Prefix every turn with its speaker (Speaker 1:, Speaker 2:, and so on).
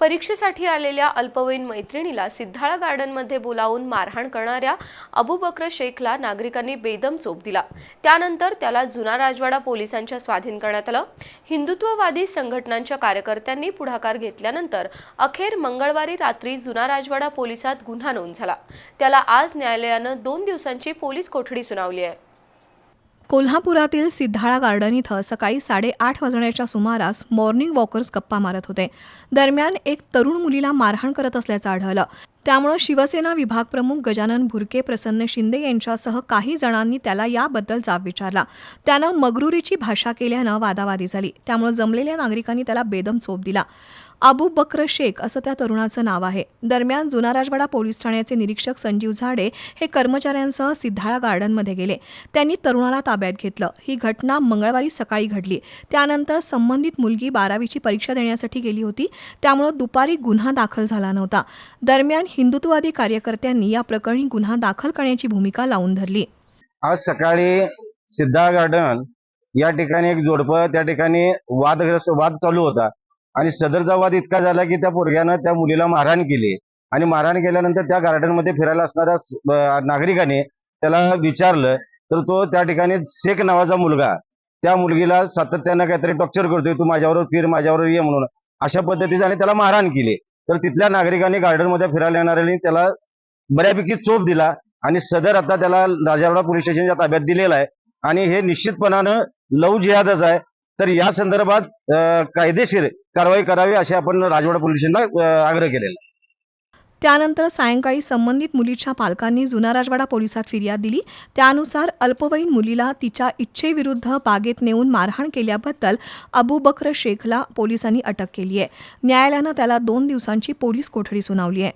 Speaker 1: परीक्षेसाठी आलेल्या अल्पवयीन मैत्रिणीला सिद्धाळा गार्डनमध्ये बोलावून मारहाण करणाऱ्या अबू बक्र शेखला नागरिकांनी बेदम चोप दिला. त्यानंतर त्याला जुना राजवाडा पोलिसांच्या स्वाधीन करण्यात आलं. हिंदुत्ववादी संघटनांच्या कार्यकर्त्यांनी पुढाकार घेतल्यानंतर अखेर मंगळवारी रात्री जुना राजवाडा पोलिसात गुन्हा नोंद झाला. त्याला आज न्यायालयानं दोन दिवसांची पोलीस कोठडी सुनावली आहे.
Speaker 2: कोल्हापुरातील सिद्धाळा गार्डन इथं सकाळी साडेआठ वाजण्याच्या सुमारास मॉर्निंग वॉकर्स गप्पा मारत होते. दरम्यान एक तरुण मुलीला मारहाण करत असल्याचं आढळलं. त्यामुळं शिवसेना विभाग प्रमुख गजानन भुरके प्रसन्न शिंदे यांच्यासह काही जणांनी त्याला याबद्दल जाब विचारला. त्यानं मगरुरीची भाषा केल्यानं वादावादी झाली. त्यामुळे जमलेल्या नागरिकांनी त्याला बेदम चोप दिला. अबू बक्र शेख असं त्या तरुणाचं नाव आहे. दरम्यान जुना राजवाडा पोलीस ठाण्याचे निरीक्षक संजीव झाडे हे कर्मचाऱ्यांसह सिद्धाळा गार्डनमध्ये गेले. त्यांनी तरुणाला ताब्यात घेतलं. ही घटना मंगळवारी सकाळी घडली. त्यानंतर संबंधित मुलगी बारावीची परीक्षा देण्यासाठी गेली होती. त्यामुळं दुपारी गुन्हा दाखल झाला नव्हता. दरम्यान हिंदुत्ववादी कार्यकर्त्यांनी या प्रकरणी गुन्हा दाखल करण्याची भूमिका लावून धरली.
Speaker 3: आज सकाळी सिद्धा गार्डन या ठिकाणी एक जोडपं त्या ठिकाणी वादग्रस्त वाद चालू होता. आणि सदरचा वाद इतका झाला की त्या पोरग्यानं त्या मुलीला मारहाण केली. आणि मारहाण केल्यानंतर त्या गार्डनमध्ये फिरायला असणाऱ्या नागरिकाने त्याला विचारलं तर तो त्या ठिकाणी शेख नावाचा मुलगा त्या मुलगीला सातत्यानं काहीतरी टॉर्चर करतोय तू माझ्यावर फिर माझ्यावर ये म्हणून. अशा पद्धतीने आणि त्याला मारहाण केली. तर तिथल्या नागरिकांनी गार्डनमध्ये फिरायला येणाऱ्यांनी त्याला बऱ्यापैकी चोप दिला आणि सदर आता त्याला राजावाडा पोलीस स्टेशनच्या ताब्यात दिलेला आहे आणि हे निश्चितपणानं लव जिहादच आहे तर या संदर्भात कायदेशीर कारवाई करावी असे आपण राजवाडा पोलीस स्टेशनला आग्रह केलेला आहे.
Speaker 2: त्यानंतर सायंकाळी संबंधित मुलीच्या पालकांनी जुना राजवाडा पोलिसात फिर्याद दिली. त्यानुसार अल्पवयीन मुलीला तिच्या इच्छेविरुद्ध बागेत नेऊन मारहाण केल्याबद्दल अबू बक्र शेखला पोलिसांनी अटक केली आहे. न्यायालयानं त्याला दोन दिवसांची पोलीस कोठडी सुनावली आहे.